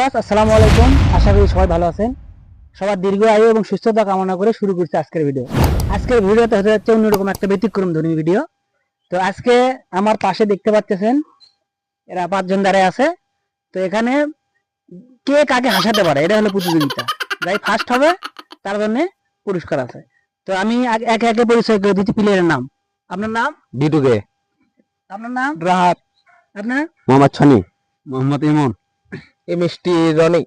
আসসালামু আলাইকুম। আশা করি সবাই ভালো আছেন। সবার দীর্ঘ আয়ু এবং সুস্থতা কামনা করে শুরু করছি আজকের ভিডিও আজকের ভিডিওতে হতে যাচ্ছে অন্যরকম একটা ব্যতিক্রম ধর্মী ভিডিও তো আজকে আমার পাশে দেখতে পাচ্ছেন এরা পাঁচজন দাঁড়ায় আছে। তো এখানে কে কাকে হাসাতে পারে এটা হলো প্রতিযোগিতা। যাই ফার্স্ট হবে তার জন্য পুরস্কার আছে। তো আমি একে একে পরিচয় করে দিচ্ছি প্লেয়ারের নাম। আপনার নাম? ডিটুকে। আপনার নাম? রাহাত। আপনার? মোহাম্মদ ছানি মোহাম্মদ ইমন। এ মিষ্টি রনি।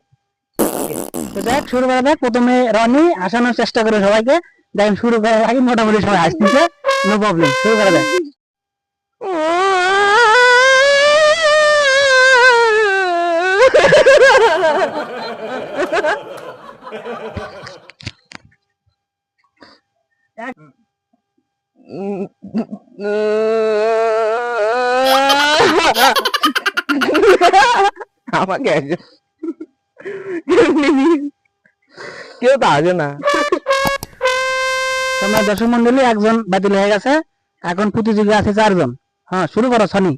তো দেখ শুরু করা দেখ প্রথমে রনি হাসানোর চেষ্টা করে সবাইকে। দেখেন শুরু করার আগে মোটামুটি সবাই হাসতেছে নো প্রবলেম শুরু করা দেখ। আমাকে একজন কেউ তো আসে না। তোমরা দর্শক মন্ডলী, একজন বাতিল হয়ে গেছে। এখন প্রতিযোগী আছে চারজন। হ্যাঁ শুরু করো, সনি।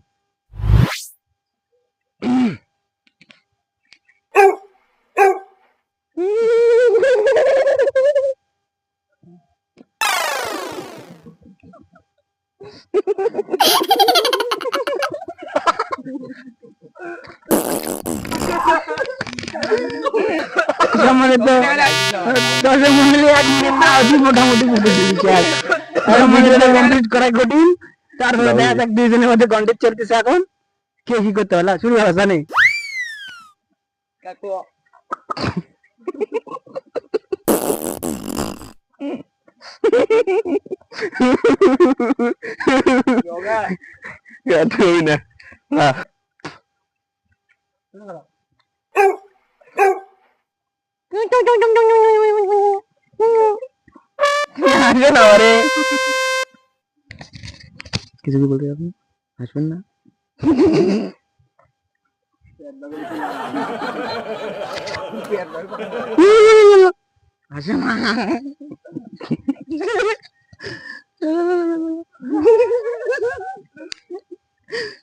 মন্ডলী এক মিনিট না অতি মোটামুটি প্রতিযোগিতা আর। মিনিটটা কমপ্লিট করা কঠিন। তারপরে দেখা যাক দুইজনের মধ্যে কন্টেস্ট চলতেছে এখন। কে কি করতে পারলা? শুরু করা জানি। রে কিছু কি বলতে আপনি আসবেন না? আসে না।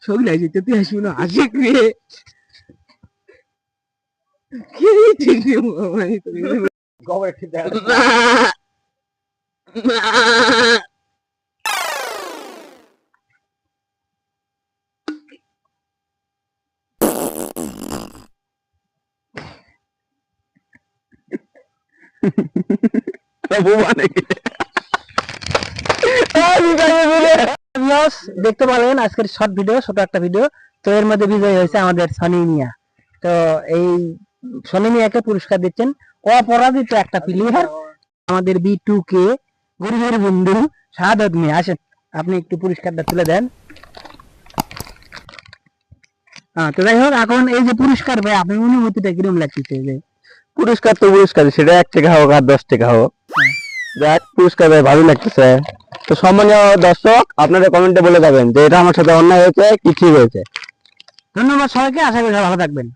সগলে আছে তুই আসবি না? আসে দেখতে পারবেন আজকের শর্ট ভিডিও ছোট একটা ভিডিও তো এর মধ্যে বিজয়ী হয়েছে আমাদের সনি মিয়া তো এই সনি মিয়াকে পুরস্কার দিচ্ছেন। অপরাজিত একটা প্লেয়ার আমাদের বি টু কে গরিবের বন্ধু শাহাদত মিয়া। আসেন আপনি একটু পুরস্কারটা তুলে দেন। হ্যাঁ তো যাই হোক এখন এই যে পুরস্কার ভাই আপনার অনুভূতিটা লাগতেছে? যে পুরস্কার তো পুরস্কার সেটা এক টাকা হোক আর দশ টাকা হোক। যাক পুরস্কার ভাই ভালো লাগতেছে। তো সম্মানীয় দর্শক আপনারা কমেন্টে বলে যাবেন যে এটা আমার সাথে অন্যায় হয়েছে কি ঠিক হয়েছে। ধন্যবাদ সবাইকে আশা করি ভালো থাকবেন।